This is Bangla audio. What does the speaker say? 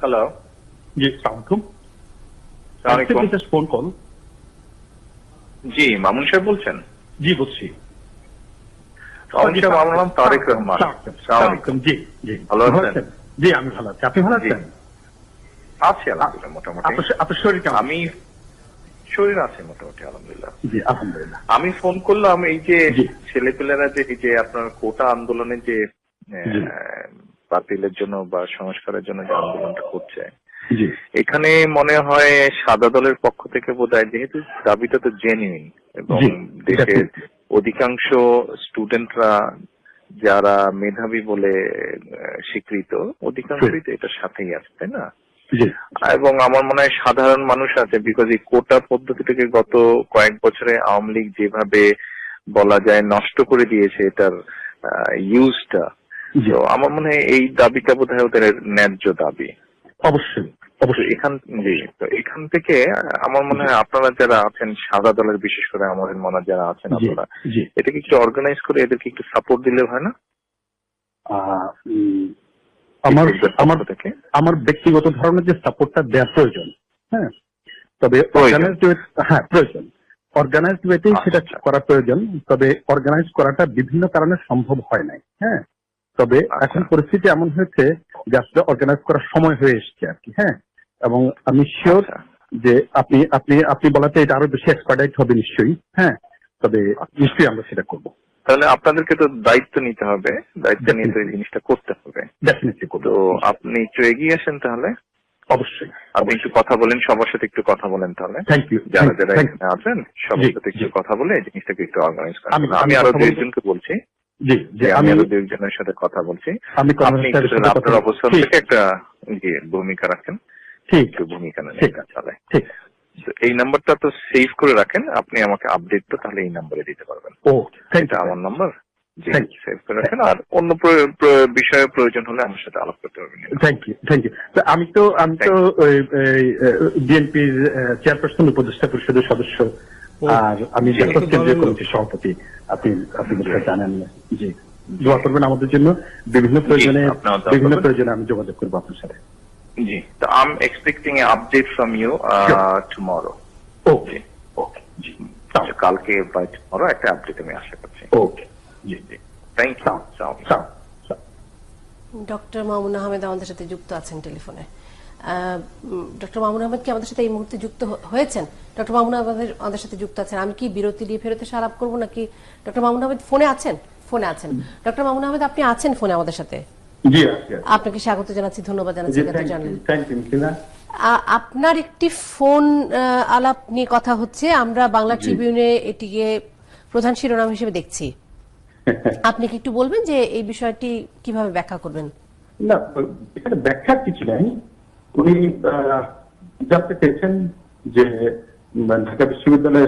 হ্যালো জি সালামালাইকুম ফোন কল জি মামুন সাহেব বলছেন? জি বলছি। আমার নাম তারেক রহমান। জি জি। ভালো আছেন? জি আমি ভালো আছি। আপনি ভালো আছেন? আছি আলহামদুলিল্লাহ মোটামুটি। আপনার শরীর কেমন? আমি শরীর আছে মোটামুটি আলহামদুলিল্লাহ। জি আলহামদুলিল্লাহ। আমি ফোন করলাম এই যে। ছেলেপেলেরা যে এই যে আপনার কোটা আন্দোলনে যে। বাতিলের জন্য বা সংস্কারের জন্য যে আন্দোলনটা করছে। এখানে মনে হয় সাদা দলের পক্ষ থেকে বোধ হয় যেহেতু দাবিটা তো জেনুইন এবং দেশের. অধিকাংশ স্টুডেন্টরা যারা মেধাবী বলে স্বীকৃত অধিকাংশই তো এটার সাথেই আছে তাই না? এবং আমার মনে হয় সাধারণ মানুষ আছে বিকজ এই কোটা পদ্ধতিটাকে গত কয়েক বছরে আওয়ামী লীগ যেভাবে বলা যায় নষ্ট করে দিয়েছে এটার ইউজটা জি আমার মনে হয় এই দাবিটা বোধ হয় ওদের ন্যায্য দাবি। অবশ্যই অবশ্যই। এখান জি তো এখান থেকে আমার মনে হয় আপনারা যারা আছেন সাদা দলের বিশেষ করে আমাদের মনে যারা আছেন আপনারা এটাকে একটু অর্গানাইজ করে এদেরকে একটু সাপোর্ট দিলে হয় না? আমার আমার থেকে? আমার ব্যক্তিগত ধরনের যে সাপোর্টটা দেওয়া প্রয়োজন হ্যাঁ? তবে। অর্গানাইজড হ্যাঁ প্রয়োজন। অর্গানাইজড ওয়েতেই সেটা আচ্ছা। করা প্রয়োজন তবে অর্গানাইজ করাটা বিভিন্ন কারণে সম্ভব হয় নাই হ্যাঁ? তবে আচ্ছা। এখন পরিস্থিতি এমন হয়েছে যে আসলে অর্গানাইজ করার সময় হয়ে এসছে আর কি হ্যাঁ? এবং আমি শিওর আচ্ছা। যে আপনি আপনি আপনি বলাতে এটা আরও বেশি এক্সপার্টাইট হবে নিশ্চয়ই হ্যাঁ? তবে। নিশ্চয়ই আমরা সেটা করব। তাহলে আপনাদেরকে তো দায়িত্ব নিতে হবে দায়িত্ব নিয়ে তো এই জিনিসটা করতে হবে। তো আপনি একটু এগিয়ে আসেন তাহলে। অবশ্যই। আপনি একটু কথা বলেন সবার সাথে একটু কথা বলেন তাহলে। থ্যাংক ইউ যারা যারা এখানে আছেন সবার সাথে একটু কথা বলে এই জিনিসটাকে একটু অর্গানাইজ করেন। আমি- আরও কথা বলব। জি যে আমি আরও দুইজনের সাথে কথা বলছি। আমি আপনার অবস্থান থেকে একটা জি ভূমিকা রাখেন। ঠিক। ভূমিকা নেন ঠিক। তো এই নাম্বারটা তো সেভ করে রাখেন। আপনি আমাকে আপডেটটা তাহলে এই নাম্বারে দিতে পারবেন। ও এটা আমার নাম্বার? জি সেভ করে রাখেন। আর অন্য বিষয়ে প্রয়োজন হলে আমার সাথে আলাপ করতে পারবেন থ্যাংক ইউ থ্যাংক ইউ আমি তো আমি তো বিএনপির চেয়ারপারসন উপদেষ্টা পরিষদের সদস্য। আর আমি জি। কেন্দ্রীয় কমিটির সভাপতি। আপনি আপনি জানেন। জি দোয়া করবেন আমাদের জন্য। বিভিন্ন প্রয়োজনে বিভিন্ন প্রয়োজনে আমি যোগাযোগ করব আপনার সাথে। জি তো I am expecting a update from you tomorrow okay okay জি কালকে বাই টুমরো একটা আপডেট আমি আশা করছি। ওকে জি জি। Thank you doctor Mamun Ahmed আমাদের সাথে যুক্ত আছেন টেলিফোনে। ডক্টর মামুন আহমেদ কি আমাদের সাথে এই মুহূর্তে যুক্ত হয়েছেন? ডক্টর মামুন আহমেদ আমাদের সাথে যুক্ত আছেন। আমি কি বিরতি দিয়ে ফেরত সারাপ করব নাকি ডক্টর মামুন আহমেদ ফোনে আছেন? ফোনে আছেন। ডক্টর মামুন আহমেদ আপনি আছেন ফোনে আমাদের সাথে? জি। আপনাকে স্বাগত জানাচ্ছি ধন্যবাদ জানাচ্ছি আপনার একটি ফোন আলাপ নিয়ে কথা হচ্ছে আমরা বাংলা ট্রিবিউনে এটিকে প্রধান শিরোনাম হিসেবে দেখছি। আপনি কি একটু বলবেন যে এই বিষয়টি কীভাবে ব্যাখ্যা করবেন? না এখানে ব্যাখ্যা কিছু নাই। উনি জানতে চেয়েছেন যে ঢাকা বিশ্ববিদ্যালয়ের